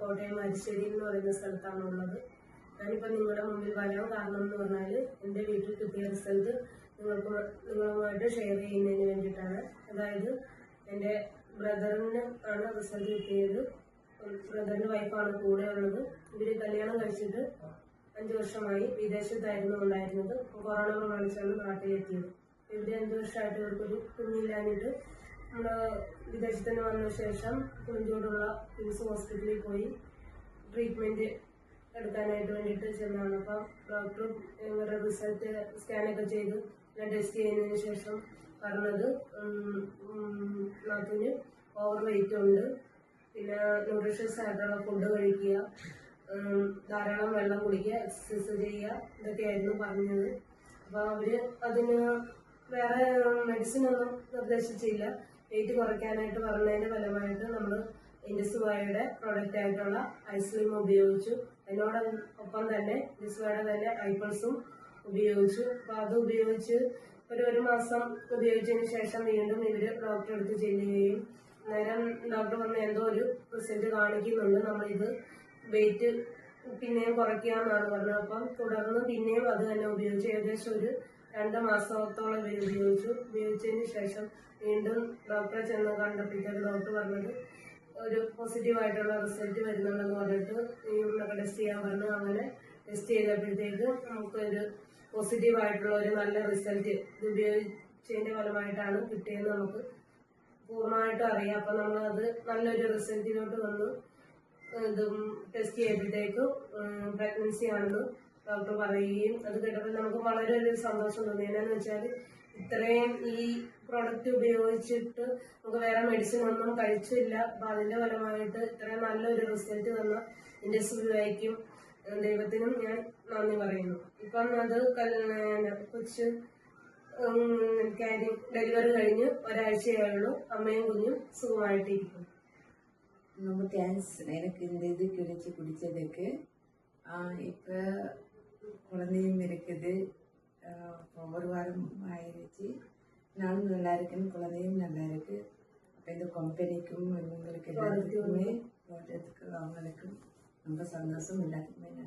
കോട്ടയം മരിശ്ശേരി എന്ന് പറയുന്ന സ്ഥലത്താണ് ഉള്ളത് ഞാനിപ്പോൾ നിങ്ങളുടെ മുമ്പിൽ വരാൻ കാരണം എന്ന് പറഞ്ഞാൽ എന്റെ വീട്ടിൽ കിട്ടിയ റിസൾട്ട് നിങ്ങൾക്ക് നിങ്ങളുമായിട്ട് ഷെയർ ചെയ്യുന്നതിന് വേണ്ടിയിട്ടാണ്. അതായത് എന്റെ ബ്രദറിന് ആണ് റിസൾട്ട് കിട്ടിയത്. ബ്രദറിന്റെ വൈഫാണ് കൂടെ ഉള്ളത്. ഇവർ കല്യാണം കഴിച്ചിട്ട് അഞ്ച് വർഷമായി വിദേശത്തായിരുന്നു ഉണ്ടായിരുന്നത്. കൊറോണ പ്രമാണിച്ചാണ് നാട്ടിലെത്തിയത്. ഇവിടെ അഞ്ച് വർഷമായിട്ട് ഇവർക്കൊരു കുഞ്ഞില്ലാഞ്ഞിട്ട് നമ്മൾ വിദേശത്ത് വന്ന ശേഷം കുഞ്ചോടുള്ള കിംസ് ഹോസ്പിറ്റലിൽ പോയി ട്രീറ്റ്മെന്റ് എടുക്കാനായിട്ട് വേണ്ടിയിട്ട് ചെന്നാണ് അപ്പം ഡോക്ടർ ഇവരുടെ റിസൾട്ട് സ്കാനൊക്കെ ചെയ്ത് ടെസ്റ്റ് ചെയ്യുന്നതിന് ശേഷം പറഞ്ഞത് നാത്തിന് ഓവർ വെയിറ്റ് ഉണ്ട്. പിന്നെ ന്യൂട്രീഷ്യസ് ആയിട്ടുള്ള ഫുഡ് കഴിക്കുക ധാരാളം വെള്ളം കുടിക്കുക എക്സസൈസ് ചെയ്യുക ഇതൊക്കെയായിരുന്നു പറഞ്ഞത്. അപ്പോൾ അവർ അതിന് വേറെ മെഡിസിൻ ഒന്നും നിർദ്ദേശിച്ചില്ല. വെയിറ്റ് കുറയ്ക്കാനായിട്ട് പറഞ്ഞതിന്റെ ഫലമായിട്ട് നമ്മൾ ഇൻഡസ്വായുടെ പ്രൊഡക്റ്റ് ആയിട്ടുള്ള ഐസ്ക്രീം ഉപയോഗിച്ചു. അതിനോടൊപ്പം തന്നെ ഇൻഡസ്വായുടെ തന്നെ ഐപ്പിൾസും ഉപയോഗിച്ചു. അപ്പൊ അത് ഉപയോഗിച്ച് ഒരു ഒരു മാസം ഉപയോഗിച്ചതിന് ശേഷം വീണ്ടും ഇവർ ഡോക്ടറെ അടുത്ത് ചെല്ലുകയും നേരം ഡോക്ടർ പറഞ്ഞ എന്തോ ഒരു റിസൾട്ട് കാണിക്കുന്നുണ്ട്. നമ്മളിത് വെയിറ്റ് പിന്നെയും കുറയ്ക്കാന്നാണ് പറഞ്ഞത്. അപ്പം തുടർന്ന് പിന്നെയും അത് തന്നെ ഉപയോഗിച്ച് ഏകദേശം ഒരു രണ്ട് മാസത്തോളം ഇവർ ഉപയോഗിച്ചു ഉപയോഗിച്ചതിന് ശേഷം വീണ്ടും ഡോക്ടറെ ചെന്ന് കണ്ടപ്പോഴത്തേക്ക് ഡോക്ടർ പറഞ്ഞത് ഒരു പോസിറ്റീവ് ആയിട്ടുള്ള റിസൾട്ട് വരുന്നുണ്ടെന്ന് പറഞ്ഞിട്ട് നിങ്ങൾക്ക് ടെസ്റ്റ് ചെയ്യാൻ പറഞ്ഞു അങ്ങനെ ടെസ്റ്റ് ചെയ്തപ്പോഴത്തേക്ക് നമുക്ക് ഒരു പോസിറ്റീവ് ആയിട്ടുള്ള ഒരു നല്ല റിസൾട്ട് ഇത് ഉപയോഗിച്ചതിന്റെ ഫലമായിട്ടാണ് കിട്ടിയത് നമുക്ക് പൂർണമായിട്ടും അറിയാം. അപ്പൊ നമ്മൾ അത് നല്ലൊരു റിസൾട്ടിലോട്ട് വന്നു ഇതും ടെസ്റ്റ് ചെയ്തപ്പോഴത്തേക്കും പ്രഗ്നൻസി ആണെന്ന് ഡോക്ടർ പറയുകയും അത് കേട്ടപ്പോൾ നമുക്ക് വളരെ ഒരു സന്തോഷം തോന്നി എന്നാന്ന് വെച്ചാൽ ഇത്രയും ഈ പ്രോഡക്റ്റ് ഉപയോഗിച്ചിട്ട് നമുക്ക് വേറെ മെഡിസിൻ ഒന്നും കഴിച്ചില്ല അപ്പൊ അതിന്റെ ഫലമായിട്ട് ഇത്രയും നല്ലൊരു റിസൾട്ട് തന്ന ഇൻഡസ്ട്രിയിലേക്കും ദൈവത്തിനും ഞാൻ നന്ദി പറയുന്നു ഇപ്പം അത് കല്യാണ കൊച്ച് കാര്യം ഡെലിവറി കഴിഞ്ഞ് ഒരാഴ്ചയേ ഉള്ളൂ അമ്മയും കുഞ്ഞും സുഖമായിട്ടിരിക്കും ரொம்ப தேங்க்ஸ் எனக்கு இந்த இது கிடைச்சி குடித்ததுக்கு இப்போ குழந்தையும் இருக்குது. ஒரு வாரம் ஆயிடுச்சு நானும் நல்லா இருக்கேன். குழந்தையும் நல்லா இருக்கு. அப்போ இந்த கம்பெனிக்கும் இவங்களுக்கு எல்லாத்துக்குமே போட்டதுக்கு அவங்களுக்கும் ரொம்ப சந்தோஷம். எல்லாத்துக்குமே